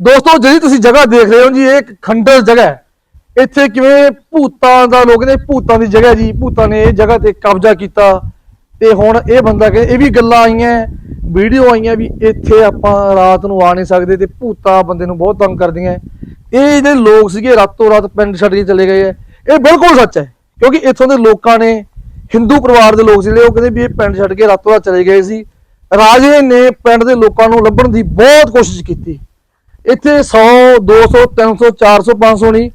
ਦੋਸਤੋ, ਜਿਹੜੀ ਤੁਸੀਂ ਜਗ੍ਹਾ ਦੇਖ ਰਹੇ ਹੋ ਜੀ, ਇਹ ਇੱਕ ਖੰਡਰ ਜਗ੍ਹਾ ਹੈ। ਇੱਥੇ ਕਿਵੇਂ ਭੂਤਾਂ ਦਾ ਲੋਕ ਨੇ, ਭੂਤਾਂ ਦੀ ਜਗ੍ਹਾ ਜੀ, ਭੂਤਾਂ ਨੇ ਇਹ ਜਗ੍ਹਾ ਤੇ ਕਬਜ਼ਾ ਕੀਤਾ। ਤੇ ਹੁਣ ਇਹ ਬੰਦਾ ਕਹਿੰਦਾ, ਇਹ ਵੀ ਗੱਲਾਂ ਆਈਆਂ, ਵੀਡੀਓ ਆਈਆਂ ਵੀ ਇੱਥੇ ਆਪਾਂ ਰਾਤ ਨੂੰ ਆ ਨਹੀਂ ਸਕਦੇ ਤੇ ਭੂਤਾਂ ਬੰਦੇ ਨੂੰ ਬਹੁਤ ਤੰਗ ਕਰਦੀਆਂ। ਇਹ ਜਿਹੜੇ ਲੋਕ ਸੀਗੇ, ਰਾਤੋਂ ਰਾਤ ਪਿੰਡ ਛੱਡ ਕੇ ਚਲੇ ਗਏ ਹੈ। ਇਹ ਬਿਲਕੁਲ ਸੱਚ ਹੈ, ਕਿਉਂਕਿ ਇੱਥੋਂ ਦੇ ਲੋਕਾਂ ਨੇ, ਹਿੰਦੂ ਪਰਿਵਾਰ ਦੇ ਲੋਕ ਸੀ ਜਿਹੜੇ, ਉਹ ਕਹਿੰਦੇ ਵੀ ਇਹ ਪਿੰਡ ਛੱਡ ਕੇ ਰਾਤੋਂ ਰਾਤ ਚਲੇ ਗਏ ਸੀ। ਰਾਜੇ ਨੇ ਪਿੰਡ ਦੇ ਲੋਕਾਂ ਨੂੰ ਲੱਭਣ ਦੀ ਬਹੁਤ ਕੋਸ਼ਿਸ਼ ਕੀਤੀ। ਇੱਥੇ 100 200 300 400 500 ਨਹੀਂ,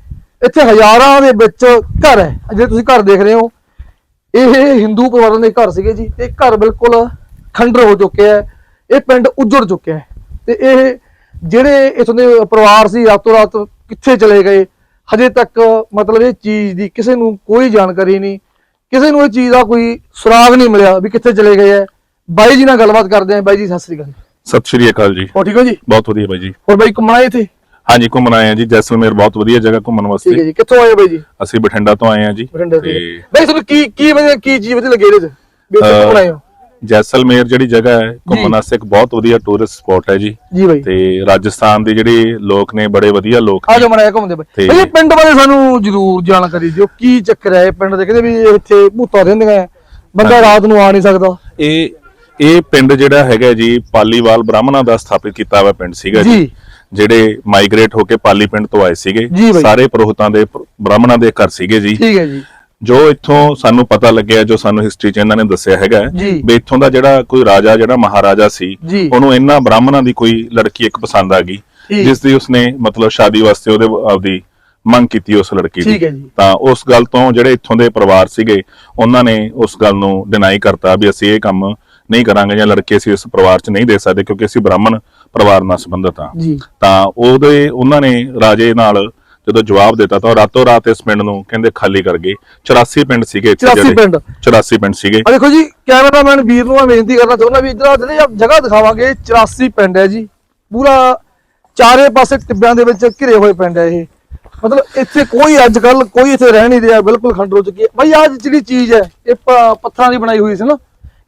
ਇੱਥੇ ਹਜ਼ਾਰਾਂ ਦੇ ਵਿੱਚ ਘਰ ਹੈ, ਜਿਹੜੇ ਤੁਸੀਂ ਘਰ ਦੇਖ ਰਹੇ ਹੋ। ਇਹ ਹਿੰਦੂ ਪਰਿਵਾਰਾਂ ਦੇ ਘਰ ਸੀਗੇ ਜੀ। ਤੇ ਘਰ ਬਿਲਕੁਲ ਖੰਡਰ ਹੋ ਚੁੱਕੇ ਹੈ। ਇਹ ਪਿੰਡ ਉਜੜ ਚੁੱਕਿਆ ਹੈ। ਤੇ ਇਹ ਜਿਹੜੇ ਇਥੋਂ ਦੇ ਪਰਿਵਾਰ ਸੀ, ਰਾਤੋਂ ਰਾਤ ਕਿੱਥੇ ਚਲੇ ਗਏ, ਹਜੇ ਤੱਕ ਮਤਲਬ ਇਹ ਚੀਜ਼ ਦੀ ਕਿਸੇ ਨੂੰ ਕੋਈ ਜਾਣਕਾਰੀ ਨਹੀਂ। ਕਿਸੇ ਨੂੰ ਇਹ ਚੀਜ਼ ਦਾ ਕੋਈ ਸੁਰਾਗ ਨਹੀਂ ਮਿਲਿਆ ਵੀ ਕਿੱਥੇ ਚਲੇ ਗਏ ਹੈ। ਬਾਈ ਜੀ ਨਾਲ ਗੱਲਬਾਤ ਕਰਦੇ ਆਂ ਬਾਈ ਜੀ, ਸਤਿ ਸ੍ਰੀ ਅਕਾਲ। ਸਤਿ ਸ਼੍ਰੀ ਅਕਾਲ ਜੀ। ਹੋ ਠੀਕ ਹੋ ਜੀ? ਬਹੁਤ ਵਧੀਆ ਬਾਈ ਜੀ। ਹੋਰ ਬਾਈ ਘੁੰਮਣਾ ਇੱਥੇ? ਹਾਂਜੀ ਘੁੰਮਣ ਆਏ ਆ ਜੀ। ਜੈਸਲਮੇਰ ਬਹੁਤ ਵਧੀਆ ਜਗ੍ਹਾ ਘੁੰਮਣ ਠੀਕ ਹੈ ਵਾਸਤੇ ਜੀ। ਕਿੱਥੋਂ ਆਏ ਹੋ ਬਾਈ ਜੀ? ਅਸੀਂ ਬਠਿੰਡਾ ਤੋਂ ਆਏ ਆ ਜੀ। ਬਰਿੰਡੇ ਤੋਂ। ਬਾਈ ਤੁਹਾਨੂੰ ਕੀ ਕੀ ਵਧੀਆ ਕੀ ਚੀਜ਼ ਵਧੀਆ ਲੱਗੀ ਇਹਦੇ ਚ? ਵੀ ਇੱਥੇ ਘੁੰਮਣ ਆਏ ਹੋ? ਜੈਸਲਮੇਰ ਜਿਹੜੀ ਜਗ੍ਹਾ ਹੈ ਘੁੰਮਣ ਵਾਸਤੇ ਇੱਕ ਬਹੁਤ ਵਧੀਆ ਟੂਰਿਸਟ ਸਪੌਟ ਹੈ ਜੀ। ਜੀ ਬਾਈ। ਤੇ ਰਾਜਸਥਾਨ ਦੇ ਜਿਹੜੇ ਲੋਕ ਨੇ ਬੜੇ ਵਧੀਆ ਲੋਕ ਆ ਨੇ ਜਾਓ ਮੜਿਆ ਘੁੰਮਦੇ ਬਾਈ। ਬਾਈ ਪਿੰਡ ਬਾਰੇ ਸਾਨੂੰ ਜ਼ਰੂਰ ਜਾਣਕਾਰੀ ਦਿਓ। ਕੀ ਚੱਕਰ ਹੈ ਪਿੰਡ ਦੇ? ਕਹਿੰਦੇ ਵੀ ਇੱਥੇ ਭੂਤਾਂ ਰਹਿੰਦੀਆਂ ਬੰਦਾ ਰਾਤ ਨੂੰ ਆ ਨਹੀਂ ਸਕਦਾ। ਇਹ ਇਹ ਪਿੰਡ ਜਿਹੜਾ ਹੈਗਾ ਜੀ ਪਾਲੀਵਾਲ ਬ੍ਰਾਹਮਣਾਂ ਦਾ ਸਥਾਪਿਤ ਕੀਤਾ ਹੋਇਆ ਪਿੰਡ ਸੀਗਾ ਜੀ। ਜਿਹੜੇ ਮਾਈਗ੍ਰੇਟ ਹੋ ਕੇ ਪਾਲੀ ਪਿੰਡ ਤੋਂ ਆਏ ਸੀਗੇ। ਸਾਰੇ ਪੁਰੋਹਿਤਾਂ ਦੇ ਬ੍ਰਾਹਮਣਾਂ ਦੇ ਘਰ ਸੀਗੇ ਜੀ ਠੀਕ ਹੈ ਜੀ ਜੋ ਇੱਥੋਂ ਸਾਨੂੰ ਪਤਾ ਲੱਗਿਆ ਜੋ ਸਾਨੂੰ ਹਿਸਟਰੀ ਚ ਇਹਨਾਂ ਨੇ ਦੱਸਿਆ ਹੈਗਾ। ਵੀ ਇੱਥੋਂ ਦਾ ਜਿਹੜਾ ਕੋਈ ਰਾਜਾ ਜਿਹੜਾ ਮਹਾਰਾਜਾ ਸੀ। ਉਹਨੂੰ ਇਹਨਾਂ ਬ੍ਰਾਹਮਣਾਂ ਦੀ ਕੋਈ ਲੜਕੀ ਇੱਕ ਪਸੰਦ ਆ ਗਈ। ਜਿਸ ਦੀ ਉਸਨੇ ਮਤਲਬ ਸ਼ਾਦੀ ਵਾਸਤੇ ਉਹਦੇ ਆਪਦੀ ਮੰਗ ਕੀਤੀ ਉਸ ਲੜਕੀ ਦੀ। ਤਾਂ ਉਸ ਗੱਲ ਤੋਂ ਜਿਹੜੇ ਇੱਥੋਂ ਦੇ ਪਰਿਵਾਰ ਸੀਗੇ ਉਹਨਾਂ ਨੇ ਉਸ ਗੱਲ ਨੂੰ ਡਿਨਾਈ ਕਰਤਾ ਵੀ ਅਸੀਂ ਇਹ ਕੰਮ ਨਹੀਂ ਕਰਾਂਗੇ ਜਾਂ ਲੜਕੇ ਅਸੀਂ ਇਸ ਪਰਿਵਾਰ 'ਚ ਨਹੀਂ ਦੇ ਸਕਦੇ ਕਿਉਂਕਿ ਅਸੀਂ ਬ੍ਰਾਹਮਣ ਪਰਿਵਾਰ ਨਾਲ ਸੰਬੰਧਿਤ ਜੀ। ਤਾਂ ਉਹਦੇ ਉਹਨਾਂ ਨੇ ਰਾਜੇ ਨਾਲ ਜਦੋਂ ਜਵਾਬ ਦਿੱਤਾ ਤਾਂ ਰਾਤੋਂ ਰਾਤ ਇਸ ਪਿੰਡ ਨੂੰ ਕਹਿੰਦੇ ਖਾਲੀ ਕਰ ਗਏ। 84 ਪਿੰਡ ਸੀਗੇ ਇੱਥੇ 84 ਪਿੰਡ। 84 ਪਿੰਡ ਸੀਗੇ। ਆ ਦੇਖੋ ਜੀ ਕੈਮਰਾਮੈਨ ਵੀਰ ਨੂੰ ਮੈਂ ਬੇਨਤੀ ਕਰਨਾ ਚਾਹੁੰਦਾ ਵੀ ਇਧਰ ਜਿਹੜੇ ਜਗ੍ਹਾ ਦਿਖਾਵਾਂਗੇ 84 ਪਿੰਡ ਹੈ ਜੀ। ਪੂਰਾ ਚਾਰੇ ਪਾਸੇ ਟਿੱਬਿਆਂ ਦੇ ਵਿੱਚ ਘਿਰੇ ਹੋਏ ਪਿੰਡ ਹੈ ਇਹ। ਮਤਲਬ ਇੱਥੇ ਕੋਈ ਅੱਜ ਕੱਲ ਕੋਈ ਇੱਥੇ ਰਹਿ ਨਹੀਂ ਰਿਹਾ ਬਿਲਕੁਲ ਖੰਡਰ ਹੋ ਚੁੱਕੀ ਹੈ। ਬਈ ਆਹ ਜਿਹੜੀ ਚੀਜ਼ ਹੈ ਇਹ ਪੱਥਰਾਂ ਦੀ ਬਣਾਈ ਹੋਈ ਸੀ ਨਾ।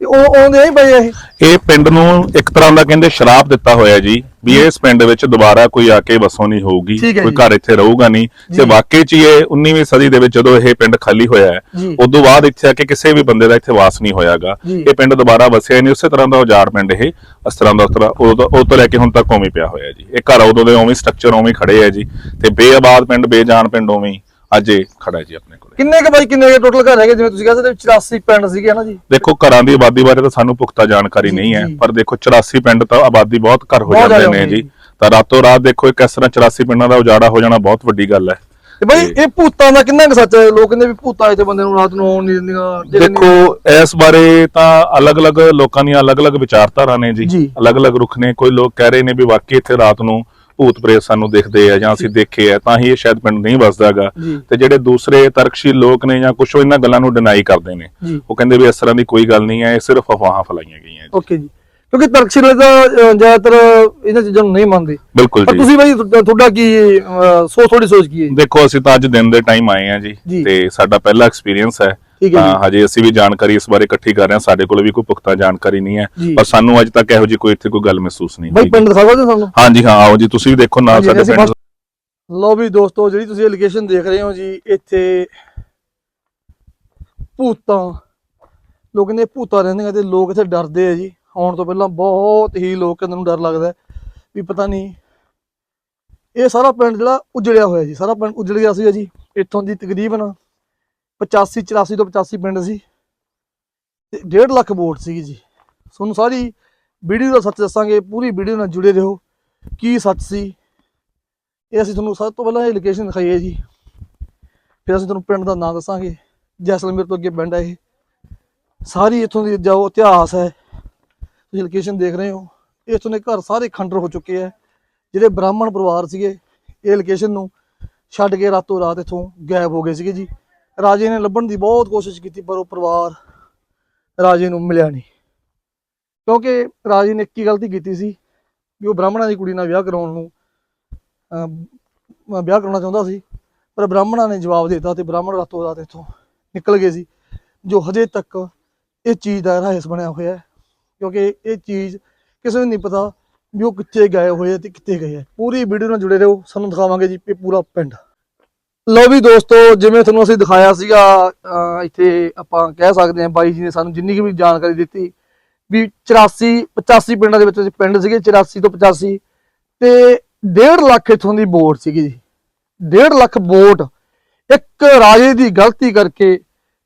ਉਹ ਆਉਂਦੇ ਨਹੀਂ ਬਈ ਇਹ ਇਹ ਪਿੰਡ ਨੂੰ ਇੱਕ ਤਰ੍ਹਾਂ ਦਾ ਕਹਿੰਦੇ ਸ਼ਰਾਪ ਦਿੱਤਾ ਹੋਇਆ ਜੀ ਵੀ ਇਸ ਪਿੰਡ ਵਿੱਚ ਦੁਬਾਰਾ ਕੋਈ ਆ ਕੇ ਵਸੋਂ ਨਹੀਂ ਹੋਊਗੀ ਠੀਕ ਹੈ ਕੋਈ ਜੀ। ਘਰ ਇੱਥੇ ਰਹੂਗਾ ਨਹੀਂ। ਤੇ ਵਾਕਈ ਚ ਹੀ ਇਹ 19ਵੀਂ ਸਦੀ ਦੇ ਵਿੱਚ ਜਦੋਂ ਇਹ ਪਿੰਡ ਖਾਲੀ ਹੋਇਆ ਹੈ ਜੀ। ਉਦੋਂ ਬਾਅਦ ਇੱਥੇ ਆ ਕੇ ਕਿਸੇ ਵੀ ਬੰਦੇ ਦਾ ਇੱਥੇ ਵਾਸ ਨਹੀਂ ਹੋਇਆਗਾ ਜੀ। ਇਹ ਪਿੰਡ ਦੁਬਾਰਾ ਵਸਿਆ ਨਹੀਂ ਉਸੇ ਤਰ੍ਹਾਂ ਦਾ ਉਜਾੜ ਪਿੰਡ ਇਹ ਇਸ ਤਰ੍ਹਾਂ ਦਾ ਉਸ ਤਰ੍ਹਾਂ ਉਦੋਂ ਤੋਂ- ਲੈ ਕੇ ਹੁਣ ਤੱਕ ਉਵੇਂ ਹੀ ਪਿਆ ਹੋਇਆ ਜੀ ਇਹ ਘਰ ਉਦੋਂ ਦੇ ਉਵੇਂ ਸਟਰਕਚਰ ਉਵੇਂ ਹੀ ਖੜੇ ਹੈ ਜੀ ਤੇ ਬੇਆਬਾਦ ਪਿੰਡ ਬੇਜਾਨ ਪਿੰਡ ਉਵੇਂ ਹੀ ਅੱਜ ਇਹ ਖੜਾ ਹੈ ਜੀ ਆਪਣੇ ਕੋਲੇ ਕਿੰਨੇ ਕ ਬਾਈ ਕਿੰਨੇ ਟੋਟਲ ਘਰ ਹੈਗੇ? ਜਿਵੇਂ ਤੁਸੀਂ ਕਹਿੰਦੇ 84 ਪਿੰਡ ਸੀਗੇ ਹਨਾ ਜੀ? ਦੇਖੋ ਘਰਾਂ ਦੀ ਆਬਾਦੀ ਬਾਰੇ ਤਾਂ ਸਾਨੂੰ ਪੁਖਤਾ ਜਾਣਕਾਰੀ ਨਹੀਂ ਹੈ। ਪਰ ਦੇਖੋ 84 ਪਿੰਡ ਤਾਂ ਆਬਾਦੀ ਬਹੁਤ ਘਰ ਹੋ ਜਾਂਦੇ ਨੇ ਜੀ। ਤਾਂ ਰਾਤੋਂ ਰਾਤ ਦੇਖੋ ਇੱਕ ਇਸ ਤਰ੍ਹਾਂ 84 ਪਿੰਡਾਂ ਦਾ ਉਜਾੜਾ ਹੋ ਜਾਣਾ ਬਹੁਤ ਵੱਡੀ ਗੱਲ ਹੈ। ਤੇ ਬਾਈ ਇਹ ਭੂਤਾਂ ਦਾ ਕਿੰਨਾ ਕੁ ਸੱਚ ਹੈ? ਲੋਕ ਕਹਿੰਦੇ ਵੀ ਭੂਤਾਂ ਇੱਥੇ ਬੰਦੇ ਨੂੰ ਰਾਤ ਨੂੰ ਆਉਣ ਨਹੀਂ ਦਿੰਦੀਆਂ ਦੇਖੋ ਇਸ ਬਾਰੇ ਤਾਂ ਅਲੱਗ-ਅਲੱਗ ਲੋਕਾਂ ਦੀਆਂ ਅਲੱਗ-ਅਲੱਗ ਵਿਚਾਰਧਾਰਾ ਨੇ ਜੀ। ਅਲੱਗ-ਅਲੱਗ ਰੁਖ ਨੇ। ਕੋਈ ਲੋਕ ਕਹਿ ਰਹੇ ਨੇ ਵੀ ਵਾਕਈ ਇੱਥੇ ਰਾਤ ਨੂੰ ਭੂਤ ਪ੍ਰੇਤ ਸਾਨੂੰ ਦਿਖਦੇ ਆ ਜਾਂ ਅਸੀਂ ਦੇਖੇ ਆ ਤਾਂ ਹੀ ਇਹ ਸ਼ਾਇਦ ਪਿੰਡ ਨਹੀਂ ਵਸਦਾਗਾ। ਤੇ ਜਿਹੜੇ ਦੂਸਰੇ ਤਰਕਸ਼ੀਲ ਲੋਕ ਨੇ ਜਾਂ ਕੁਝ ਇਹਨਾਂ ਗੱਲਾਂ ਨੂੰ ਡਿਨਾਈ ਕਰਦੇ ਨੇ। ਉਹ ਕਹਿੰਦੇ ਵੀ ਇਸ ਤਰ੍ਹਾਂ ਦੀ ਕੋਈ ਗੱਲ ਨਹੀਂ ਹੈ ਇਹ ਸਿਰਫ ਅਫਵਾਹਾਂ ਫੈਲਾਈਆਂ ਗਈਆਂ ਜੀ ਓਕੇ ਜੀ ਕਿਉਂਕਿ ਤਰਕਸ਼ੀਲ ਤਾਂ ਜ਼ਿਆਦਾਤਰ ਇਹਨਾਂ ਚੀਜ਼ਾਂ ਨੂੰ ਨਹੀਂ ਮੰਨਦੇ ਬਿਲਕੁਲ ਪਰ ਜੀ ਤੁਸੀਂ ਬਾਈ ਤੁਹਾ- ਤੁਹਾਡਾ ਕੀ ਸੋਚ ਥੋੜੀ ਸੋਚ ਕੀ ਹੈ? ਦੇਖੋ ਅਸੀਂ ਤਾਂ ਅੱਜ ਦਿਨ ਦੇ ਟਾਈਮ ਆਏ ਆ ਜੀ। ਤੇ ਸਾਡਾ ਪਹਿਲਾ ਐਕਸਪੀਰੀਅੰਸ ਹੈ ਠੀਕ ਹੈ ਜੀ। ਹਜੇ ਅਸੀਂ ਵੀ ਜਾਣਕਾਰੀ ਇਸ ਬਾਰੇ ਇਕੱਠੀ ਕਰ ਰਹੇ ਹਾਂ। ਸਾਡੇ ਕੋਲ ਵੀ ਕੋਈ ਪੁਖਤਾ ਜਾਣਕਾਰੀ ਨਹੀਂ ਹੈ। ਜੀ। ਪਰ ਸਾਨੂੰ ਅੱਜ ਤੱਕ ਇਹੋ ਜੀ ਕੋਈ ਇੱਥੇ ਕੋਈ ਗੱਲ ਮਹਿਸੂਸ ਨਹੀਂ ਬਾਈ ਹੋਈ। ਪਿੰਡ ਦਿਖਾ ਸਕਦੇ ਸਾਨੂੰ ਹਾਂਜੀ ਹਾਂ ਆਓ ਜੀ ਤੁਸੀਂ ਵੀ ਦੇਖੋ ਨਾਲ ਹਾਂਜੀ, ਸਾਡੇ ਅਸੀਂ ਪਿੰਡ ਲਓ ਵੀ ਦੋਸਤੋ ਜਿਹੜੀ ਤੁਸੀਂ ਲੋਕੇਸ਼ਨ ਦੇਖ ਰਹੇ ਹੋ ਜੀ ਇੱਥੇ ਭੂਤਾਂ ਲੋਕ ਨੇ ਭੂਤਾਂ ਰਹਿੰਦੀਆਂ ਤੇ ਲੋਕ ਇੱਥੇ ਡਰਦੇ ਆ ਜੀ। ਆਉਣ ਤੋਂ ਪਹਿਲਾਂ ਬਹੁਤ ਹੀ ਲੋਕਾਂ ਨੂੰ ਡਰ ਲੱਗਦਾ ਹੈ ਵੀ ਪਤਾ ਨਹੀਂ ਇਹ ਸਾਰਾ ਪਿੰਡ ਜਿਹੜਾ ਉਜੜਿਆ ਹੋਇਆ ਜੀ ਸਾਰਾ ਪਿੰਡ ਉਜੜ ਗਿਆ ਸੀ ਜੀ ਇੱਥੋਂ ਦੀ ਤਕਰੀਬਨ 85 84 ਤੋਂ 85 ਪਿੰਡ ਸੀ ਤੇ 1.5 ਲੱਖ ਵੋਟ ਸੀਗੀ ਜੀ। ਤੁਹਾਨੂੰ ਸਾਰੀ ਵੀਡੀਓ ਦਾ ਸੱਚ ਦੱਸਾਂਗੇ, ਪੂਰੀ ਵੀਡੀਓ ਨਾਲ ਜੁੜੇ ਰਹੋ, ਕੀ ਸੱਚ ਸੀ। ਇਹ ਅਸੀਂ ਤੁਹਾਨੂੰ ਸਭ ਤੋਂ ਪਹਿਲਾਂ ਇਹ ਲੋਕੇਸ਼ਨ ਦਿਖਾਈ ਹੈ ਜੀ। ਫਿਰ ਅਸੀਂ ਤੁਹਾਨੂੰ ਪਿੰਡ ਦਾ ਨਾਮ ਦੱਸਾਂਗੇ, ਜੈਸਲਮੇਰ ਤੋਂ ਅੱਗੇ ਪਿੰਡ ਹੈ ਇਹ। ਸਾਰੀ ਇੱਥੋਂ ਦੀ ਜੋ ਇਤਿਹਾਸ ਹੈ, ਤੁਸੀਂ ਲੋਕੇਸ਼ਨ ਦੇਖ ਰਹੇ ਹੋ ਇੱਥੋਂ ਦੇ ਘਰ ਸਾਰੇ ਖੰਡਰ ਹੋ ਚੁੱਕੇ ਹੈ ਜਿਹੜੇ ਬ੍ਰਾਹਮਣ ਪਰਿਵਾਰ ਸੀਗੇ, ਇਹ ਲੋਕੇਸ਼ਨ ਨੂੰ ਛੱਡ ਕੇ ਰਾਤੋਂ ਰਾਤ ਇੱਥੋਂ ਗਾਇਬ ਹੋ ਗਏ ਸੀਗੇ ਜੀ। ਰਾਜੇ ਨੇ ਲੱਭਣ ਦੀ ਬਹੁਤ ਕੋਸ਼ਿਸ਼ ਕੀਤੀ, ਪਰ ਉਹ ਪਰਿਵਾਰ ਰਾਜੇ ਨੂੰ ਮਿਲਿਆ ਨਹੀਂ। ਕਿਉਂਕਿ ਰਾਜੇ ਨੇ ਇੱਕ ਹੀ ਗਲਤੀ ਕੀਤੀ ਸੀ ਵੀ ਉਹ ਬ੍ਰਾਹਮਣਾਂ ਦੀ ਕੁੜੀ ਨਾਲ ਵਿਆਹ ਕਰਾਉਣ ਨੂੰ ਵਿਆਹ ਕਰਾਉਣਾ ਚਾਹੁੰਦਾ ਸੀ, ਪਰ ਬ੍ਰਾਹਮਣਾਂ ਨੇ ਜਵਾਬ ਦੇ ਦਿੱਤਾ ਤੇ ਬ੍ਰਾਹਮਣ ਰਾਤੋਂ ਰਾਤ ਇੱਥੋਂ ਨਿਕਲ ਗਏ ਸੀ, ਜੋ ਹਜੇ ਤੱਕ ਇਹ ਚੀਜ਼ ਦਾ ਰਹੱਸ ਬਣਿਆ ਹੋਇਆ ਹੈ। ਕਿਉਂਕਿ ਇਹ ਚੀਜ਼ ਕਿਸੇ ਨੂੰ ਨਹੀਂ ਪਤਾ ਵੀ ਉਹ ਕਿੱਥੇ ਗਏ ਹੋਏ ਆ ਤੇ ਕਿੱਥੇ ਗਏ ਹੈ ਪੂਰੀ ਵੀਡੀਓ ਨਾਲ ਜੁੜੇ ਰਹੋ, ਸਾਨੂੰ ਦਿਖਾਵਾਂਗੇ ਜੀ, ਇਹ ਪੂਰਾ ਪਿੰਡ। ਲਓ ਵੀ ਦੋਸਤੋ, ਜਿਵੇਂ ਤੁਹਾਨੂੰ ਅਸੀਂ ਦਿਖਾਇਆ ਸੀਗਾ ਇੱਥੇ ਆਪਾਂ ਕਹਿ ਸਕਦੇ ਹਾਂ ਬਾਈ ਜੀ ਨੇ ਸਾਨੂੰ ਜਿੰਨੀ ਕੁ ਵੀ ਜਾਣਕਾਰੀ ਦਿੱਤੀ ਵੀ 84 85 ਪਿੰਡਾਂ ਦੇ ਵਿੱਚ ਪਿੰਡ ਸੀਗੇ 84 ਤੋਂ 85 ਤੇ 1.5 ਲੱਖ ਇਥੋਂ ਦੀ ਵੋਟ ਸੀਗੀ ਜੀ। 1.5 ਲੱਖ ਵੋਟ। ਇੱਕ ਰਾਜੇ ਦੀ ਗਲਤੀ ਕਰਕੇ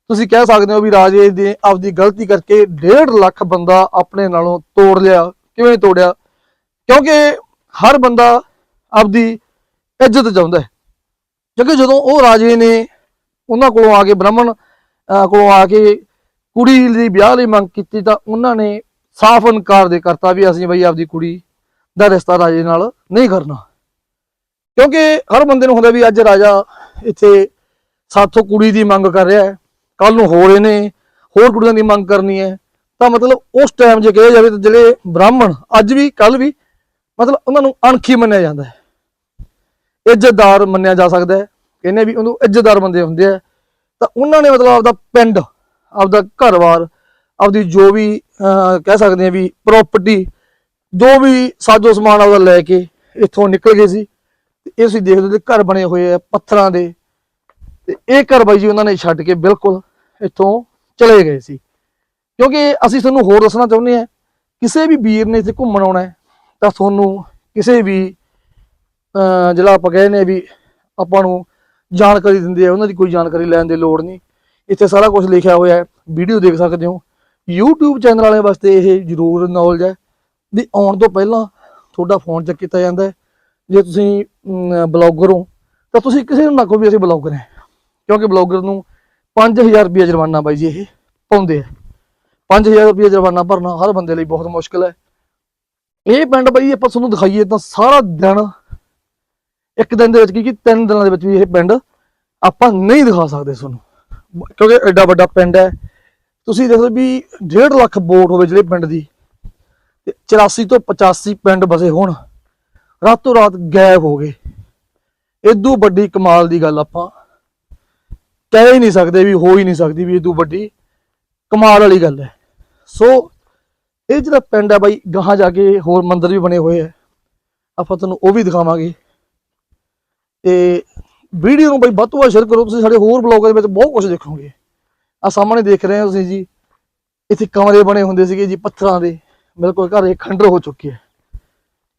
ਤੁਸੀਂ ਕਹਿ ਸਕਦੇ ਹੋ ਵੀ ਰਾਜੇ ਦੇ ਆਪਦੀ ਗਲਤੀ ਕਰਕੇ 1.5 ਲੱਖ ਬੰਦਾ ਆਪਣੇ ਨਾਲੋਂ ਤੋੜ ਲਿਆ। ਕਿਵੇਂ ਤੋੜਿਆ? ਕਿਉਂਕਿ ਹਰ ਬੰਦਾ ਆਪਦੀ ਇੱਜ਼ਤ ਚਾਹੁੰਦਾ ਹੈ। ਕਿਉਂਕਿ ਜਦੋਂ ਉਹ ਰਾਜੇ ਨੇ ਉਹਨਾਂ ਕੋਲੋਂ ਆ ਕੇ ਬ੍ਰਾਹਮਣ ਕੋਲੋਂ ਆ ਕੇ ਕੁੜੀ ਦੀ ਵਿਆਹ ਲਈ ਮੰਗ ਕੀਤੀ ਤਾਂ ਉਹਨਾਂ ਨੇ ਸਾਫ਼ ਇਨਕਾਰ ਦੇ ਕਰਤਾ ਵੀ ਅਸੀਂ ਬਈ ਆਪਦੀ ਕੁੜੀ ਦਾ ਰਿਸ਼ਤਾ ਰਾਜੇ ਨਾਲ ਨਹੀਂ ਕਰਨਾ। ਕਿਉਂਕਿ ਹਰ ਬੰਦੇ ਨੂੰ ਹੁੰਦਾ ਵੀ ਅੱਜ ਰਾਜਾ ਇੱਥੇ ਸਾਥੋਂ ਕੁੜੀ ਦੀ ਮੰਗ ਕਰ ਰਿਹਾ ਹੈ ਕੱਲ ਨੂੰ ਹੋਰ ਇਹਨੇ ਹੋਰ ਕੁੜੀਆਂ ਦੀ ਮੰਗ ਕਰਨੀ ਹੈ। ਤਾਂ ਮਤਲਬ ਉਸ ਟਾਈਮ ਜੇ ਕਿਹਾ ਜਾਵੇ ਤਾਂ ਜਿਹੜੇ ਬ੍ਰਾਹਮਣ ਅੱਜ ਵੀ ਕੱਲ ਵੀ ਮਤਲਬ ਉਹਨਾਂ ਨੂੰ ਅਣਖੀ ਮੰਨਿਆ ਜਾਂਦਾ ਹੈ। ਇੱਜ਼ਤਦਾਰ ਮੰਨਿਆ ਜਾ ਸਕਦਾ ਹੈ। ਕਹਿੰਦੇ ਵੀ ਉਹਨੂੰ ਇੱਜ਼ਤਦਾਰ ਬੰਦੇ ਹੁੰਦੇ ਆ। ਤਾਂ ਉਹਨਾਂ ਨੇ ਮਤਲਬ ਆਪਦਾ ਪਿੰਡ, ਆਪਦਾ ਘਰ-ਬਾਰ ਆਪਦੀ ਜੋ ਵੀ ਕਹਿ ਸਕਦੇ ਆ ਵੀ ਪ੍ਰਾਪਰਟੀ ਜੋ ਵੀ ਸਾਜੋ ਸਮਾਨ ਆਪਦਾ ਲੈ ਕੇ ਇੱਥੋਂ ਨਿਕਲ ਗਏ ਸੀ। ਤੇ ਇਹ ਤੁਸੀਂ ਦੇਖਦੇ ਹੋ ਘਰ ਬਣੇ ਹੋਏ ਆ ਪੱਥਰਾਂ ਦੇ। ਤੇ ਇਹ ਘਰ ਬਾਈ ਜੀ ਉਹਨਾਂ ਨੇ ਛੱਡ ਕੇ ਬਿਲਕੁਲ ਇੱਥੋਂ ਚਲੇ ਗਏ ਸੀ। ਕਿਉਂਕਿ ਅਸੀਂ ਤੁਹਾਨੂੰ ਹੋਰ ਦੱਸਣਾ ਚਾਹੁੰਦੇ ਹਾਂ, ਕਿਸੇ ਵੀ ਵੀਰ ਨੇ ਇੱਥੇ ਘੁੰਮਣ ਆਉਣਾ ਹੈ, ਤਾਂ ਤੁਹਾਨੂੰ ਕਿਸੇ ਵੀ ਜਿਹੜਾ ਆਪਾਂ ਕਹਿੰਦੇ ਨੇ ਵੀ ਆਪਾਂ ਨੂੰ ਜਾਣਕਾਰੀ ਦਿੰਦੇ ਆ, ਉਹਨਾਂ ਦੀ ਕੋਈ ਜਾਣਕਾਰੀ ਲੈਣ ਦੀ ਲੋੜ ਨਹੀਂ। ਇੱਥੇ ਸਾਰਾ ਕੁਝ ਲਿਖਿਆ ਹੋਇਆ ਹੈ, ਵੀਡੀਓ ਦੇਖ ਸਕਦੇ ਹੋ। YouTube ਚੈਨਲ ਵਾਲਿਆਂ ਵਾਸਤੇ ਇਹ ਜ਼ਰੂਰ ਨੌਲੇਜ ਹੈ ਵੀ ਆਉਣ ਤੋਂ ਪਹਿਲਾਂ ਤੁਹਾਡਾ ਫੋਨ ਚੈੱਕ ਕੀਤਾ ਜਾਂਦਾ ਹੈ। ਜੇ ਤੁਸੀਂ ਬਲੌਗਰ ਹੋ, ਤਾਂ ਤੁਸੀਂ ਕਿਸੇ ਨੂੰ ਨਾ ਕਹੋ ਵੀ ਅਸੀਂ ਬਲੌਗਰ ਹਾਂ, ਕਿਉਂਕਿ ਬਲੌਗਰ ਨੂੰ 5000 ਰੁਪਏ ਜੁਰਮਾਨਾ ਬਾਈ ਜੀ ਇਹ ਪਾਉਂਦੇ ਆ। 5000 ਰੁਪਏ ਜੁਰਮਾਨਾ ਭਰਨਾ ਹਰ ਬੰਦੇ ਲਈ ਬਹੁਤ ਮੁਸ਼ਕਲ ਹੈ। ਇਹ ਪਿੰਡ ਬਾਈ ਆਪਾਂ ਤੁਹਾਨੂੰ ਦਿਖਾਈਏ ਤਾਂ ਸਾਰਾ ਦਿਨ ਇੱਕ ਦਿਨ ਦੇ ਵਿੱਚ ਕੀ ਕੀ, ਤਿੰਨ ਦਿਨਾਂ ਦੇ ਵਿੱਚ ਵੀ ਇਹ ਪਿੰਡ ਆਪਾਂ ਨਹੀਂ ਦਿਖਾ ਸਕਦੇ ਤੁਹਾਨੂੰ ਕਿਉਂਕਿ ਐਡਾ ਵੱਡਾ ਪਿੰਡ ਹੈ। ਤੁਸੀਂ ਦੇਖੋ ਵੀ 1.5 ਲੱਖ ਵੋਟ ਹੋਵੇ ਜਿਹੜੇ ਪਿੰਡ ਦੀ, ਤੇ 84 ਤੋਂ 85 ਪਿੰਡ ਬਸੇ ਹੋਣ। ਰਾਤੋਂ ਰਾਤ ਗਾਇਬ ਹੋ ਗਏ। ਇਦੋਂ ਵੱਡੀ ਕਮਾਲ ਦੀ ਗੱਲ ਆਪਾਂ ਕਹਿ ਹੀ ਨਹੀਂ ਸਕਦੇ ਵੀ, ਹੋ ਹੀ ਨਹੀਂ ਸਕਦੀ ਵੀ ਇਦੋਂ ਵੱਡੀ ਕਮਾਲ ਵਾਲੀ ਗੱਲ ਹੈ। ਸੋ ਇਹ ਜਿਹੜਾ ਪਿੰਡ ਹੈ ਬਾਈ, ਗਾਹਾਂ ਜਾ ਕੇ ਹੋਰ ਮੰਦਰ ਵੀ ਬਣੇ ਹੋਏ ਆ ਆਪਾਂ ਤੁਹਾਨੂੰ ਉਹ ਵੀ ਦਿਖਾਵਾਂਗੇ। ਤੇ ਵੀਡੀਓ ਨੂੰ ਬਾਈ ਵੱਧ ਤੋਂ ਵੱਧ ਸ਼ੇਅਰ ਕਰੋ, ਤੁਸੀਂ ਸਾਡੇ ਹੋਰ ਬਲੌਗਾਂ ਦੇ ਵਿੱਚ ਬਹੁਤ ਕੁਝ ਦੇਖੋਗੇ। ਆ ਸਾਹਮਣੇ ਦੇਖ ਰਹੇ ਹੋ ਤੁਸੀਂ ਜੀ, ਇੱਥੇ ਕਮਰੇ ਬਣੇ ਹੁੰਦੇ ਸੀਗੇ ਜੀ ਪੱਥਰਾਂ ਦੇ ਬਿਲਕੁਲ ਘਰ ਇਹ ਖੰਡਰ ਹੋ ਚੁੱਕੀ ਹੈ।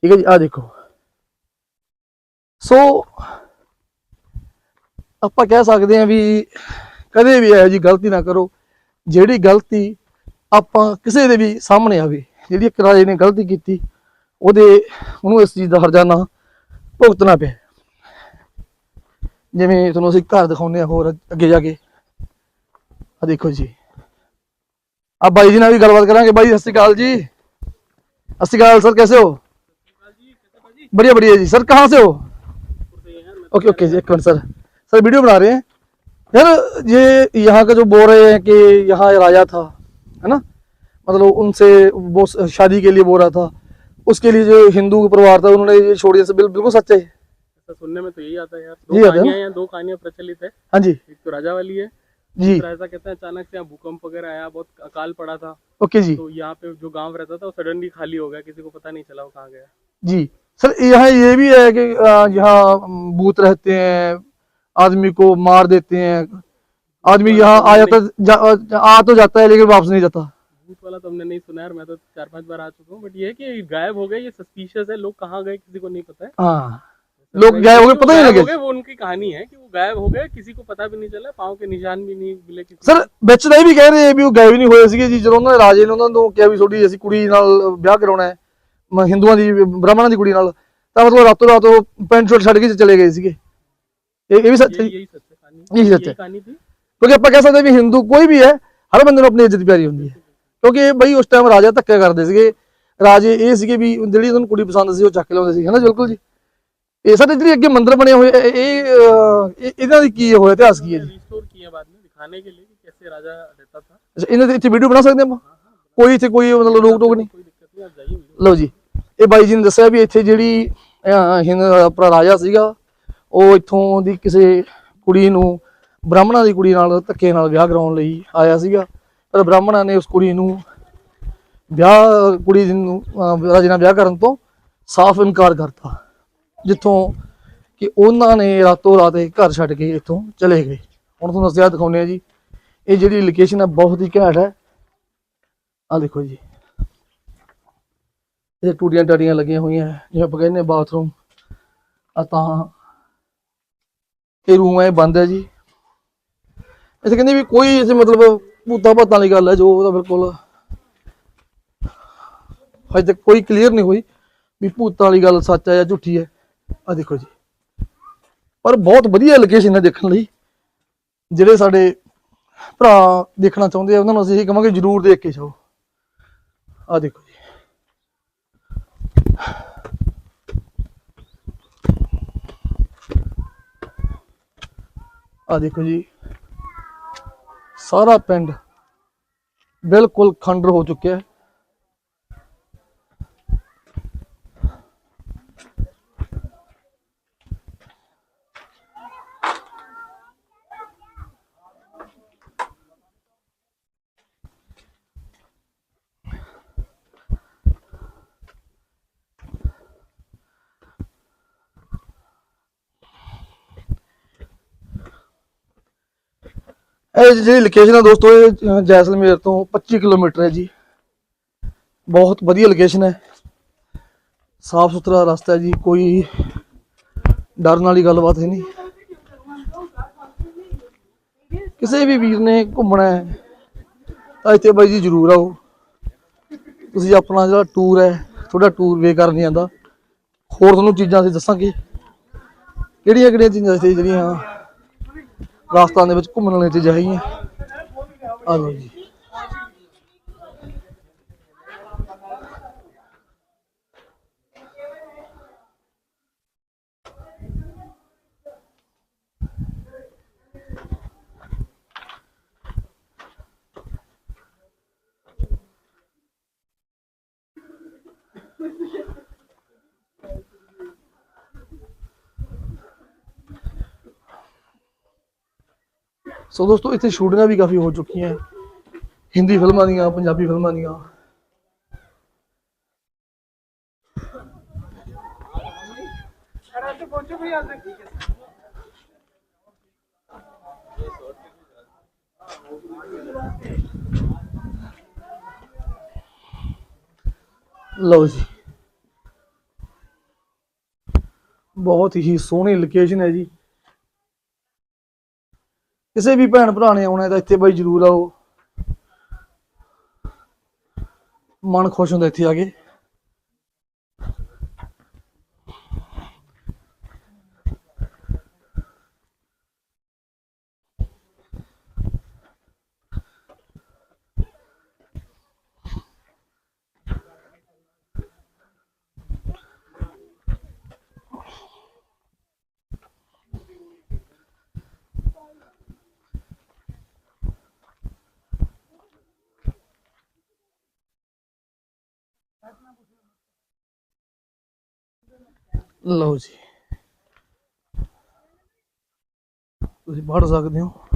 ਠੀਕ ਹੈ ਜੀ ਆ ਦੇਖੋ। ਸੋ ਆਪਾਂ ਕਹਿ ਸਕਦੇ ਹਾਂ ਵੀ ਕਦੇ ਵੀ ਇਹੋ ਜੀ ਗਲਤੀ ਨਾ ਕਰੋ, ਜਿਹੜੀ ਗਲਤੀ ਆਪਾਂ ਕਿਸੇ ਦੇ ਵੀ ਸਾਹਮਣੇ ਆਵੇ, ਜਿਹੜੀ ਇੱਕ ਰਾਜੇ ਨੇ ਗਲਤੀ ਕੀਤੀ, ਉਹਦੇ, ਉਹਨੂੰ ਇਸ ਚੀਜ਼ ਦਾ ਹਰਜਾਨਾ ਭੁਗਤਣਾ ਪਿਆ। ਜਿਵੇਂ ਤੁਹਾਨੂੰ ਅਸੀਂ ਘਰ ਦਿਖਾਉਂਦੇ ਆ ਹੋਰ ਅੱਗੇ ਜਾ ਕੇ ਆ ਦੇਖੋ ਜੀ ਆ ਬਾਈ ਜੀ ਨਾਲ ਵੀ ਗੱਲਬਾਤ ਕਰਾਂਗੇ ਬਾਈ ਸਤਿ ਸ਼੍ਰੀ ਅਕਾਲ ਜੀ ਸਤਿ ਸ਼੍ਰੀ अकाल सर कैसे हो बढ़िया बढ़िया जी सर कहाँ से हो ओके ओके जी एक मिनट सर सर वीडियो बना रहे हैं यार ये यहाँ का जो बोल रहे हैं कि यहाँ राजा था है ना मतलब उनसे वो शादी के लिए बोल रहा था उसके लिए जो हिंदू परिवार था उन्होंने ये छोड़ दिया बिल- बिल्कुल सच है ऐसा सुनने में तो यही आता है यार। दो कहानियाँ हैं दो कहानियाँ प्रचलित है। हाँ जी। एक तो राजा वाली है जी। ऐसा कहते हैं अचानक से यहाँ भूकंप वगैरह आया बहुत अकाल पड़ा था। ओके जी। तो यहाँ पे जो गाँव रहता था वो सडनली खाली हो गया किसी को पता नहीं चला वो कहाँ गया। जी। सर यहाँ ये भी है कि यहाँ भूत रहते हैं आदमी को मार देते हैं। आदमी यहाँ आ जाता जा, आ तो जाता है लेकिन वापस नहीं जाता। भूत वाला तो हमने नहीं सुना यार मैं तो चार पाँच बार आ चुका हूँ बट ये है कि गायब हो गए ये सस्पिशियस है लोग कहाँ गए किसी को नहीं पता है। हाँ। लोग गायब हो गए जो पता ही नहीं गायब हो लगे गए, वो उनकी कहानी है कि वो गायब हो गए किसी को पता भी नहीं चला पाँव के निशान भी नहीं मिले किसी ਸਰ ਵਿੱਚ ਤਾਂ ਇਹ ਵੀ ਕਹਿ ਰਹੇ ਵੀ ਉਹ ਗਾਇਬ ਨਹੀਂ ਹੋਏ ਸੀਗੇ ਜੀ ਜਦੋਂ ਉਹਨਾਂ ਦੇ ਰਾਜੇ ਨੇ ਉਹਨਾਂ ਨੂੰ ਕਿਹਾ ਵੀ ਤੁਹਾਡੀ ਅਸੀਂ ਕੁੜੀ ਨਾਲ ਵਿਆਹ ਕਰਾਉਣਾ ਹੈ ਮ- ਹਿੰਦੂਆਂ ਦੀ ਬ੍ਰਾਹਮਣਾਂ ਦੀ ਕੁੜੀ ਨਾਲ ਤਾਂ ਮਤਲਬ ਰਾਤੋਂ ਰਾਤ ਉਹ ਪੈਂਟ ਸ਼ਰਟ ਛੱਡ ਕੇ ਚਲੇ ਗਏ ਸੀਗੇ ਇਹ ਇਹ ਵੀ ਸੱਚ ਹੈ यही ਜੀ। यही सच है कहानी यही सच है। कहानी थी ਕਿਉਂਕਿ ਆਪਾਂ ਕਹਿ ਸਕਦੇ ਵੀ ਹਿੰਦੂ ਕੋਈ ਵੀ ਹੈ ਹਰ ਬੰਦੇ ਨੂੰ ਆਪਣੀ ਇੱਜ਼ਤ ਪਿਆਰੀ ਹੁੰਦੀ ਹੈ ਕਿਉਂਕਿ ਬਈ ਉਸ ਟਾਈਮ ਰਾਜਾ ਧੱਕੇ ਕਰਦੇ ਸੀਗੇ ਰਾਜੇ ਇਹ ਸੀਗੇ ਵੀ ਜਿਹੜੀ ਉਹਨਾਂ ਨੂੰ ਕੁੜੀ ਪਸੰਦ ਸੀ ਉਹ ਚੱਕ ਲਿਆਉਂਦੇ ਸੀ ਹਨਾ ਜੀ, ਬਿਲਕੁਲ ਜੀ ਇਹ ਸਾਡੇ ਜਿਹੜੇ ਅੱਗੇ ਮੰਦਿਰ ਬਣੇ ਹੋਏ ਇਹ ਇਹ, ਅਹ, ਇਹ- ਇਹਨਾਂ ਦੀ ਕੀ ਹੋਇਆ ਇਤਿਹਾਸ ਕੀ ਹੈ ਜੀ रिस्टोर किए बाद में दिखाने के लिए कि कैसे राजा रहता था ਅੱਛਾ, ਇਹਨਾਂ ਦੇ ਇੱਥੇ ਵੀਡੀਓ ਬਣਾ ਸਕਦੇ ਆਪਾਂ ਕੋਈ ਇੱਥੇ ਕੋਈ ਮਤਲਬ ਰੋਕ ਟੋਕ ਨਹੀਂ कोई दिक्कत नहीं आप जाइए वीडियो ਲਓ ਜੀ ਇਹ ਬਾਈ ਜੀ ਨੇ ਦੱਸਿਆ ਵੀ ਇੱਥੇ ਜਿਹੜੀ ਅਹ, ਹਿੰਦ ਆਪਣਾ ਰਾਜਾ ਸੀਗਾ ਉਹ ਇੱਥੋਂ ਦੀ ਕਿਸੇ ਕੁੜੀ ਨੂੰ ਬ੍ਰਾਹਮਣਾਂ ਦੀ ਕੁੜੀ ਨਾਲ ਧੱਕੇ ਨਾਲ ਵਿਆਹ ਕਰਾਉਣ ਲਈ ਆਇਆ ਸੀਗਾ ਪਰ ਬ੍ਰਾਹਮਣਾਂ ਨੇ ਉਸ ਕੁੜੀ ਨੂੰ ਵਿਆਹ ਕੁੜੀ ਨੂੰ ਅਹ, ਰਾਜੇ ਨਾਲ ਵਿਆਹ ਕਰਨ ਤੋਂ ਸਾਫ਼ ਇਨਕਾਰ ਕਰਤਾ ਜਿੱਥੋਂ ਕਿ ਉਹਨਾਂ ਨੇ ਰਾਤੋਂ ਰਾਤ ਇਹ ਘਰ ਛੱਡ ਕੇ ਇੱਥੋਂ ਚਲੇ ਗਏ। ਹੁਣ ਤੁਹਾਨੂੰ ਅਸੀਂ ਦਿਖਾਉਂਦੇ ਆ ਜੀ। ਇਹ ਜਿਹੜੀ ਲੋਕੇਸ਼ਨ ਹੈ ਬਹੁਤ ਹੀ ਘੈਂਟ ਹੈ। ਆ ਦੇਖੋ ਜੀ। ਇਹ ਟੂਟੀਆਂ ਟਾਟੀਆਂ ਲੱਗੀਆਂ ਹੋਈਆਂ ਜਿਵੇਂ ਆਪਾਂ ਕਹਿੰਦੇ ਬਾਥਰੂਮ ਆ ਤਾਂ ਇਹ ਰੂਮ ਹੈ ਬੰਦ ਹੈ ਜੀ। ਇੱਥੇ ਕਹਿੰਦੇ ਵੀ ਕੋਈ ਇਸੇ ਮਤਲਬ ਭੂਤਾਂ ਭਾਤਾਂ ਵਾਲੀ ਗੱਲ ਹੈ, ਜੋ ਉਹਦਾ ਬਿਲਕੁਲ ਹਜੇ ਤੱਕ ਕੋਈ ਕਲੀਅਰ ਨਹੀਂ ਹੋਈ ਵੀ ਭੂਤਾਂ ਵਾਲੀ ਗੱਲ ਸੱਚ ਹੈ ਜਾਂ ਝੂਠੀ ਹੈ। ਆ ਦੇਖੋ ਜੀ। ਪਰ ਬਹੁਤ ਵਧੀਆ ਲੋਕੇਸ਼ਨ ਹੈ ਦੇਖਣ ਲਈ। ਜਿਹੜੇ ਸਾਡੇ ਭਰਾ ਦੇਖਣਾ ਚਾਹੁੰਦੇ ਆ, ਉਹਨਾਂ ਨੂੰ ਅਸੀਂ ਇਹ ਕਹਾਂਗੇ ਜਰੂਰ ਦੇਖ ਕੇ ਜਾਓ। ਆ ਦੇਖੋ ਜੀ। ਆ ਦੇਖੋ ਜੀ। ਸਾਰਾ ਪਿੰਡ ਬਿਲਕੁਲ ਖੰਡਰ ਹੋ ਚੁੱਕਿਆ ਹੈ। ਇਹ ਜਿਹੜੀ ਲੋਕੇਸ਼ਨ ਹੈ ਦੋਸਤੋ, ਇਹ ਜੈਸਲਮੇਰ ਤੋਂ 25 ਕਿਲੋਮੀਟਰ ਹੈ ਜੀ। ਬਹੁਤ ਵਧੀਆ ਲੋਕੇਸ਼ਨ ਹੈ। ਸਾਫ਼ ਸੁਥਰਾ ਰਸਤਾ ਹੈ ਜੀ, ਕੋਈ ਡਰਨ ਵਾਲੀ ਗੱਲਬਾਤ ਹੈ ਨਹੀਂ। ਕਿਸੇ ਵੀ ਵੀਰ ਨੇ ਘੁੰਮਣਾ ਹੈ, ਤਾਂ ਇੱਥੇ ਬਾਈ ਜੀ ਜ਼ਰੂਰ ਆਓ। ਤੁਸੀਂ ਆਪਣਾ ਜਿਹੜਾ ਟੂਰ ਹੈ, ਤੁਹਾਡਾ ਟੂਰ ਬੇਕਾਰ ਨਹੀਂ ਆਂਦਾ। ਹੋਰ ਤੁਹਾਨੂੰ ਚੀਜ਼ਾਂ ਅਸੀਂ ਦੱਸਾਂਗੇ। ਕਿਹੜੀਆਂ ਕਿਹੜੀਆਂ ਚੀਜ਼ਾਂ ਇੱਥੇ ਜਿਹੜੀਆਂ ਰਾਜਸਥਾਨ ਦੇ ਵਿੱਚ ਘੁੰਮਣ ਵਾਲੀਆਂ ਚੀਜ਼ਾਂ ਹੈਗੀਆਂ। ਆ ਲਓ ਜੀ ਸੋ ਦੋਸਤੋ ਇੱਥੇ ਸ਼ੂਟਿੰਗਾਂ ਵੀ ਕਾਫੀ ਹੋ ਚੁੱਕੀਆਂ ਹਿੰਦੀ ਫਿਲਮਾਂ ਦੀਆਂ ਪੰਜਾਬੀ ਫਿਲਮਾਂ ਦੀਆਂ ਲਓ ਜੀ ਬਹੁਤ ਹੀ ਸੋਹਣੀ ਲੋਕੇਸ਼ਨ ਹੈ ਜੀ ਕਿਸੇ ਵੀ ਭੈਣ ਭਰਾ ਨੇ ਆਉਣਾ ਤਾਂ ਇੱਥੇ ਬਾਈ ਜਰੂਰ ਆਓ। ਮਨ ਖੁਸ਼ ਹੁੰਦਾ ਇੱਥੇ ਆ ਕੇ। ਲਓ ਜੀ। ਤੁਸੀਂ ਪੜ੍ਹ ਸਕਦੇ ਹੋ।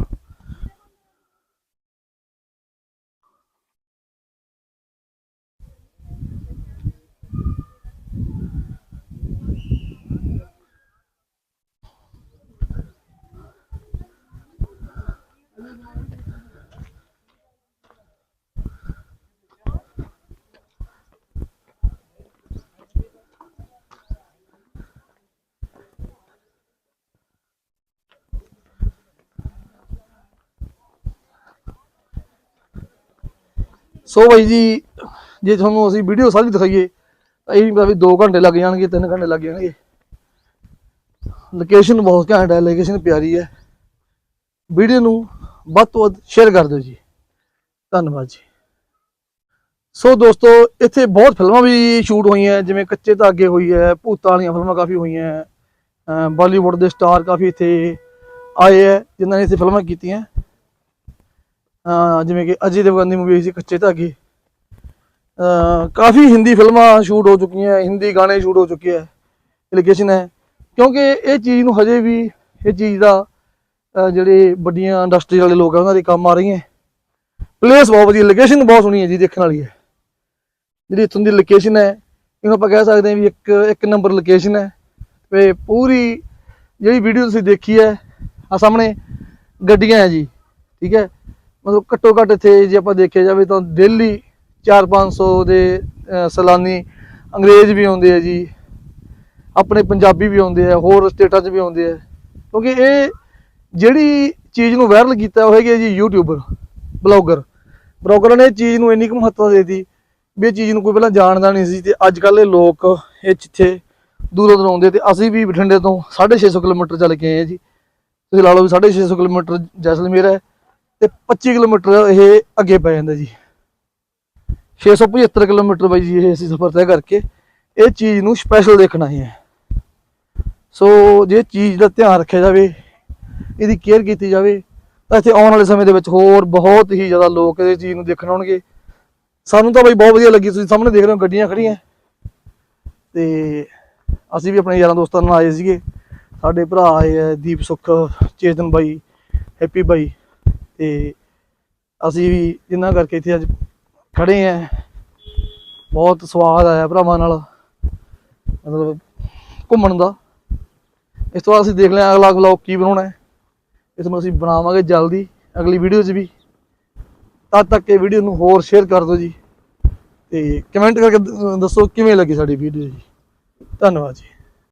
ਸੋ ਬਾਈ ਜੀ, ਜੇ ਤੁਹਾਨੂੰ ਅਸੀਂ ਵੀਡੀਓ ਸਾਰੀ ਦਿਖਾਈਏ, ਤਾਂ ਇਹ ਨਹੀਂ ਪਤਾ ਵੀ 2 ਘੰਟੇ ਲੱਗ ਜਾਣਗੇ 3 ਘੰਟੇ ਲੱਗ ਜਾਣਗੇ। ਲੋਕੇਸ਼ਨ ਬਹੁਤ ਘੈਂਟ ਹੈ ਲੋਕੇਸ਼ਨ ਪਿਆਰੀ ਹੈ। ਵੀਡੀਓ ਨੂੰ ਵੱਧ ਤੋਂ ਵੱਧ ਸ਼ੇਅਰ ਕਰ ਦਿਓ ਜੀ। ਧੰਨਵਾਦ ਜੀ। ਸੋ ਦੋਸਤੋ, ਇੱਥੇ ਬਹੁਤ ਫਿਲਮਾਂ ਵੀ ਸ਼ੂਟ ਹੋਈਆਂ, ਜਿਵੇਂ ਕੱਚੇ ਧਾਗੇ ਹੋਈ ਹੈ, ਭੂਤਾਂ ਵਾਲੀਆਂ ਫਿਲਮਾਂ ਕਾਫੀ ਹੋਈਆਂ, ਅਹ ਬਾਲੀਵੁੱਡ ਦੇ ਸਟਾਰ ਕਾਫੀ ਇੱਥੇ ਆਏ ਹੈ, ਜਿਨ੍ਹਾਂ ਨੇ ਇੱਥੇ ਫਿਲਮਾਂ ਕੀਤੀਆਂ। ਜਿਵੇਂ ਕਿ ਅਜੇ ਦੇਵਗਨ ਦੀ ਮੂਵੀ ਸੀ ਕੱਚੇ ਧਾਗੇ। ਕਾਫੀ ਹਿੰਦੀ ਫਿਲਮਾਂ ਸ਼ੂਟ ਹੋ ਚੁੱਕੀਆਂ ਹਿੰਦੀ ਗਾਣੇ ਸ਼ੂਟ ਹੋ ਚੁੱਕੇ ਹੈ ਲੋਕੇਸ਼ਨ ਹੈ। ਕਿਉਂਕਿ ਇਹ ਚੀਜ਼ ਨੂੰ ਹਜੇ ਵੀ ਇਹ ਚੀਜ਼ ਦਾ, ਅਹ ਜਿਹੜੇ ਵੱਡੀਆਂ ਇੰਡਸਟਰੀ ਵਾਲੇ ਲੋਕ ਆ, ਉਹਨਾਂ ਦੇ ਕੰਮ ਆ ਰਹੀਆਂ ਪਲੇਸ ਬਹੁਤ ਵਧੀਆ ਲੋਕੇਸ਼ਨ ਬਹੁਤ ਸੋਹਣੀ ਹੈ ਜੀ, ਦੇਖਣ ਵਾਲੀ ਹੈ। ਜਿਹੜੀ ਇੱਥੋਂ ਦੀ ਲੋਕੇਸ਼ਨ ਹੈ, ਇਹਨੂੰ ਆਪਾਂ ਕਹਿ ਸਕਦੇ ਹਾਂ ਵੀ ਇੱਕ ਇੱਕ ਨੰਬਰ ਲੋਕੇਸ਼ਨ ਹੈ। ਤੇ ਪੂਰੀ ਜਿਹੜੀ ਵੀਡੀਓ ਤੁਸੀਂ ਦੇਖੀ ਹੈ ਆ ਸਾਹਮਣੇ ਗੱਡੀਆਂ ਹੈ ਜੀ, ਠੀਕ ਹੈ। ਮਤਲਬ ਘੱਟੋ ਘੱਟ ਇੱਥੇ ਜੇ ਆਪਾਂ ਦੇਖਿਆ ਜਾਵੇ ਤਾਂ ਡੇਲੀ 4-500 ਦੇ ਅਹ, ਸੈਲਾਨੀ ਅੰਗਰੇਜ਼ ਵੀ ਆਉਂਦੇ ਆ ਜੀ ਆਪਣੇ ਪੰਜਾਬੀ ਵੀ ਆਉਂਦੇ ਆ ਹੋਰ ਸਟੇਟਾਂ 'ਚ ਵੀ ਆਉਂਦੇ ਆ। ਕਿਉਂਕਿ ਇਹ ਜਿਹੜੀ ਚੀਜ਼ ਨੂੰ ਵਾਇਰਲ ਕੀਤਾ ਉਹ ਹੈਗੀ ਹੈ ਜੀ ਯੂਟਿਊਬਰ ਬਲੌਗਰ। ਬਲੌਗਰਾਂ ਨੇ ਇਹ ਚੀਜ਼ ਨੂੰ ਇੰਨੀ ਕੁ ਮਹੱਤਤਾ ਦੇ ਦਿੱਤੀ ਵੀ ਇਹ ਚੀਜ਼ ਨੂੰ ਕੋਈ ਪਹਿਲਾਂ ਜਾਣਦਾ ਨਹੀਂ ਸੀ ਤੇ ਅੱਜ ਕੱਲ ਇਹ ਲੋਕ ਇਹ ਜਿੱਥੇ ਦੂਰੋਂ ਦੂਰੋਂ ਆਉਂਦੇ ਤੇ ਅਸੀਂ ਵੀ ਬਠਿੰਡੇ ਤੋਂ 650 ਕਿਲੋਮੀਟਰ ਚੱਲ ਕੇ ਆਏ ਹਾਂ ਜੀ। ਤੁਸੀਂ ਲਾ ਲਓ ਵੀ 650 ਕਿਲੋਮੀਟਰ ਜੈਸਲਮੇਰ ਹੈ। ਤੇ 25 ਕਿਲੋਮੀਟਰ ਇਹ ਅੱਗੇ ਪੈ ਜਾਂਦਾ ਜੀ। 675 ਕਿਲੋਮੀਟਰ ਬਾਈ ਜੀ, ਇਹ ਅਸੀਂ ਸਫ਼ਰ ਤੈਅ ਕਰਕੇ ਇਹ ਚੀਜ਼ ਨੂੰ ਸਪੈਸ਼ਲ ਦੇਖਣਾ ਹੀ ਹੈ। ਸੋ ਜੇ ਚੀਜ਼ ਦਾ ਧਿਆਨ ਰੱਖਿਆ ਜਾਵੇ, ਇਹਦੀ ਕੇਅਰ ਕੀਤੀ ਜਾਵੇ, ਤਾਂ ਇੱਥੇ ਆਉਣ ਵਾਲੇ ਸਮੇਂ ਦੇ ਵਿੱਚ ਹੋਰ ਬਹੁਤ ਹੀ ਜ਼ਿਆਦਾ ਲੋਕ ਇਹ ਚੀਜ਼ ਨੂੰ ਦੇਖਣ ਆਉਣਗੇ। ਸਾਨੂੰ ਤਾਂ ਬਾਈ ਬਹੁਤ ਵਧੀਆ ਲੱਗੀ, ਤੁਸੀਂ ਸਾਹਮਣੇ ਦੇਖ ਰਹੇ ਹੋ ਗੱਡੀਆਂ ਖੜੀਆਂ ਤੇ ਅਸੀਂ ਵੀ ਆਪਣੇ ਯਾਰਾਂ ਦੋਸਤਾਂ ਨਾਲ ਆਏ ਸੀਗੇ। ਸਾਡੇ ਭਰਾ ਆਏ ਆ ਦੀਪ ਸੁੱਖ, ਚੇਤਨ ਬਾਈ, ਹੈਪੀ ਬਾਈ। ਤੇ ਅਸੀਂ ਵੀ ਜਿੰਨਾ ਕਰਕੇ ਇੱਥੇ ਅੱਜ ਖੜੇ ਆ, ਬਹੁਤ ਸਵਾਦ ਆਇਆ ਭਰਾਵਾਂ ਨਾਲ, ਮਤਲਬ ਘੁੰਮਣ ਦਾ। ਇਸ ਤੋਂ ਬਾਅਦ ਅਸੀਂ ਦੇਖ ਲਿਆ ਅਗਲਾ ਵਲੌਗ ਕੀ ਬਣਾਉਣਾ ਹੈ। ਇਸ ਨੂੰ ਅਸੀਂ ਬਣਾਵਾਂਗੇ ਜਲਦੀ, ਅਗਲੀ ਵੀਡੀਓ 'ਚ ਵੀ। ਤਦ ਤੱਕ ਇਹ ਵੀਡੀਓ ਨੂੰ ਹੋਰ ਸ਼ੇਅਰ ਕਰ ਦਿਓ ਜੀ। ਤੇ ਕਮੈਂਟ ਕਰਕੇ ਦੱਸੋ ਕਿਵੇਂ ਲੱਗੀ ਸਾਡੀ ਵੀਡੀਓ ਜੀ। ਧੰਨਵਾਦ ਜੀ।